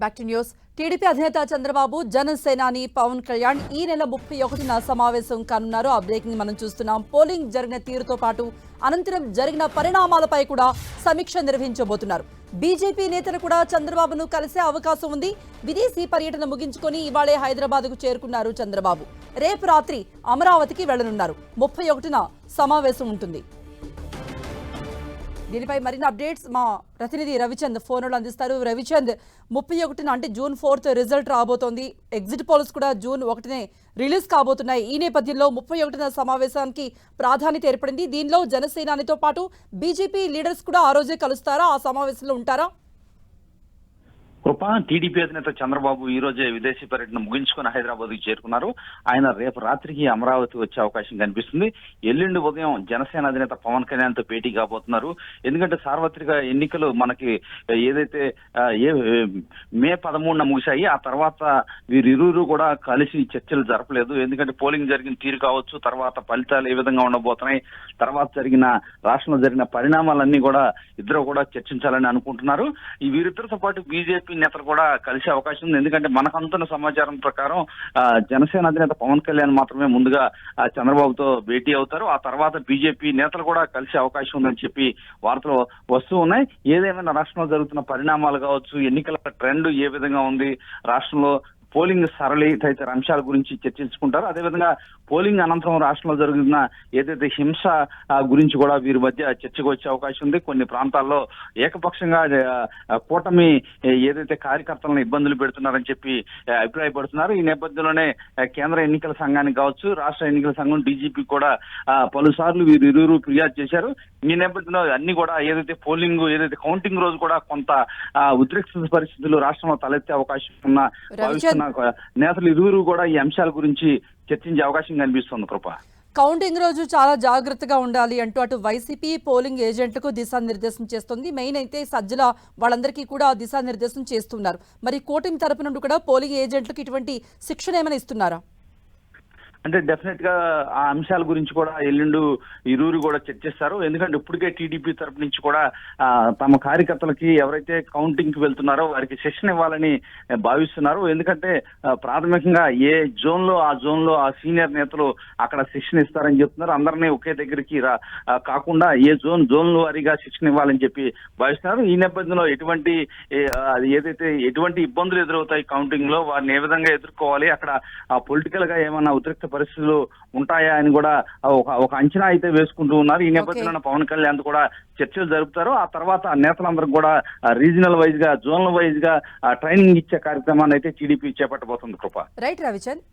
Back to news TDP అధినేత చంద్రబాబు జనసేనాని పవన్ కళ్యాణ్ ఈ నెల ముప్పై ఒకటిన సమావేశం కానున్నారు. ఆ బ్రేకింగ్ మనం చూస్తున్నాం. పోలింగ్ జరిగిన తీరుతో పాటు అనంతరం జరిగిన పరిణామాలపై కూడా సమీక్ష నిర్వహించబోతున్నారు. బీజేపీ నేతలు కూడా చంద్రబాబును కలిసే అవకాశం ఉంది. విదేశీ పర్యటన ముగించుకొని ఇవాళే హైదరాబాద్కు చేరుకున్నారు చంద్రబాబు. రేపు రాత్రి అమరావతికి వెళ్ళనున్నారు ముప్పై ఒకటిన సమావేశం ఉంటుంది. దీనిపై మరిన్ని అప్డేట్స్ మా ప్రతినిధి రవిచంద్ ఫోన్లో అందిస్తారు. రవిచంద్ ముప్పై ఒకటిన అంటే జూన్ ఫోర్త్ రిజల్ట్ రాబోతోంది. ఎగ్జిట్ పోల్స్ కూడా జూన్ ఒకటినే రిలీజ్ కాబోతున్నాయి. ఈ నేపథ్యంలో ముప్పై ఒకటిన సమావేశానికి ప్రాధాన్యత ఏర్పడింది. దీనిలో జనసేనానితో పాటు బీజేపీ లీడర్స్ కూడా ఆ రోజే కలుస్తారా? ఆ సమావేశంలో ఉంటారా? కృప టీడీపీ అధినేత చంద్రబాబు ఈ రోజే విదేశీ పర్యటన ముగించుకుని హైదరాబాద్కు చేరుకున్నారు. ఆయన రేపు రాత్రికి అమరావతి వచ్చే అవకాశం కనిపిస్తుంది. ఎల్లుండి ఉదయం జనసేన అధినేత పవన్ కళ్యాణ్తో భేటీ కాబోతున్నారు. ఎందుకంటే సార్వత్రిక ఎన్నికలు మనకి ఏదైతే ఏ మే పదమూడున ముగిశాయి ఆ తర్వాత వీరిరువురు కూడా కలిసి చర్చలు జరపలేదు. ఎందుకంటే పోలింగ్ జరిగిన తీరు కావచ్చు తర్వాత ఫలితాలు ఏ విధంగా ఉండబోతున్నాయి తర్వాత జరిగిన రాష్ట్రంలో జరిగిన పరిణామాలన్నీ కూడా ఇద్దరు కూడా చర్చించాలని అనుకుంటున్నారు. ఈ వీరిద్దరితో పాటు బీజేపీ నేతలు కూడా కలిసే అవకాశం ఉంది. ఎందుకంటే మనకంతున్న సమాచారం ప్రకారం ఆ, జనసేన అధినేత పవన్ కళ్యాణ్ మాత్రమే ముందుగా చంద్రబాబుతో భేటీ అవుతారు. ఆ తర్వాత బీజేపీ నేతలు కూడా కలిసే అవకాశం ఉందని చెప్పి వార్తలు వస్తూ ఉన్నాయి. ఏదేమైనా రాష్ట్రంలో జరుగుతున్న పరిణామాలు కావచ్చు ఎన్నికల ట్రెండ్ ఏ విధంగా ఉంది రాష్ట్రంలో పోలింగ్ సరళి తదితర అంశాల గురించి చర్చించుకుంటారు. అదేవిధంగా పోలింగ్ అనంతరం రాష్ట్రంలో జరుగుతున్న ఏదైతే హింస గురించి కూడా వీరి మధ్య చర్చకు వచ్చే అవకాశం ఉంది. కొన్ని ప్రాంతాల్లో ఏకపక్షంగా కూటమి ఏదైతే కార్యకర్తలను ఇబ్బందులు పెడుతున్నారని చెప్పి అభిప్రాయపడుతున్నారు. ఈ నేపథ్యంలోనే కేంద్ర ఎన్నికల సంఘానికి కావచ్చు రాష్ట్ర ఎన్నికల సంఘం డీజీపీ కూడా పలుసార్లు వీరు ఇరువురు ఫిర్యాదు చేశారు. ఈ నేపథ్యంలో అన్ని కూడా ఏదైతే పోలింగ్ ఏదైతే కౌంటింగ్ రోజు కూడా కొంత ఉద్రిక్త పరిస్థితులు రాష్ట్రంలో తలెత్తే అవకాశం ఉన్న నేతలు ఇరువురు కూడా ఈ అంశాల గురించి చర్చించే అవకాశం కనిపిస్తుంది కృప. కౌంటింగ్ రోజు చాలా జాగ్రత్తగా ఉండాలి అంటూ అటు వైసీపీ పోలింగ్ ఏజెంట్లకు దిశానిర్దేశం చేస్తుంది. మెయిన్ అయితే సజ్జల వాళ్ళందరికీ కూడా దిశానిర్దేశం చేస్తున్నారు. మరి కూటమి తరపు నుండి కూడా పోలింగ్ ఏజెంట్లకు ఇటువంటి శిక్షణ ఏమైనా ఇస్తున్నారా? అంటే డెఫినెట్గా ఆ అంశాల గురించి కూడా ఎల్లుండు ఇరువురు కూడా చర్చిస్తారు ఎందుకంటే ఇప్పటికే టీడీపీ తరపు నుంచి కూడా తమ కార్యకర్తలకి ఎవరైతే కౌంటింగ్కి వెళ్తున్నారో వారికి శిక్షణ ఇవ్వాలని భావిస్తున్నారు. ఎందుకంటే ప్రాథమికంగా ఏ జోన్లో ఆ జోన్లో ఆ సీనియర్ నేతలు అక్కడ శిక్షణ ఇస్తారని చెప్తున్నారు. అందరినీ ఒకే దగ్గరికి రా కాకుండా ఏ జోన్ జోన్ వారీగా శిక్షణ ఇవ్వాలని చెప్పి భావిస్తున్నారు. ఈ నేపథ్యంలో ఎటువంటి అది ఏదైతే ఎటువంటి ఇబ్బందులు ఎదురవుతాయి కౌంటింగ్లో వారిని ఏ విధంగా ఎదుర్కోవాలి? అక్కడ ఆ పొలిటికల్గా ఏమైనా ఉద్రిక్త పరిస్థితులు ఉంటాయా అని కూడా ఒక ఒక అంచనా అయితే వేసుకుంటూ ఉన్నారు. ఈ నేపథ్యంలో పవన్ కళ్యాణ్ కూడా చర్చలు జరుపుతారు. ఆ తర్వాత నేతలందరూ కూడా రీజనల్ వైజ్గా జోనల్ వైజ్గా ట్రైనింగ్ ఇచ్చే కార్యక్రమాన్ని అయితే టీడీపీ చేపట్టబోతుంది కృప. రైట్ రవిచంద్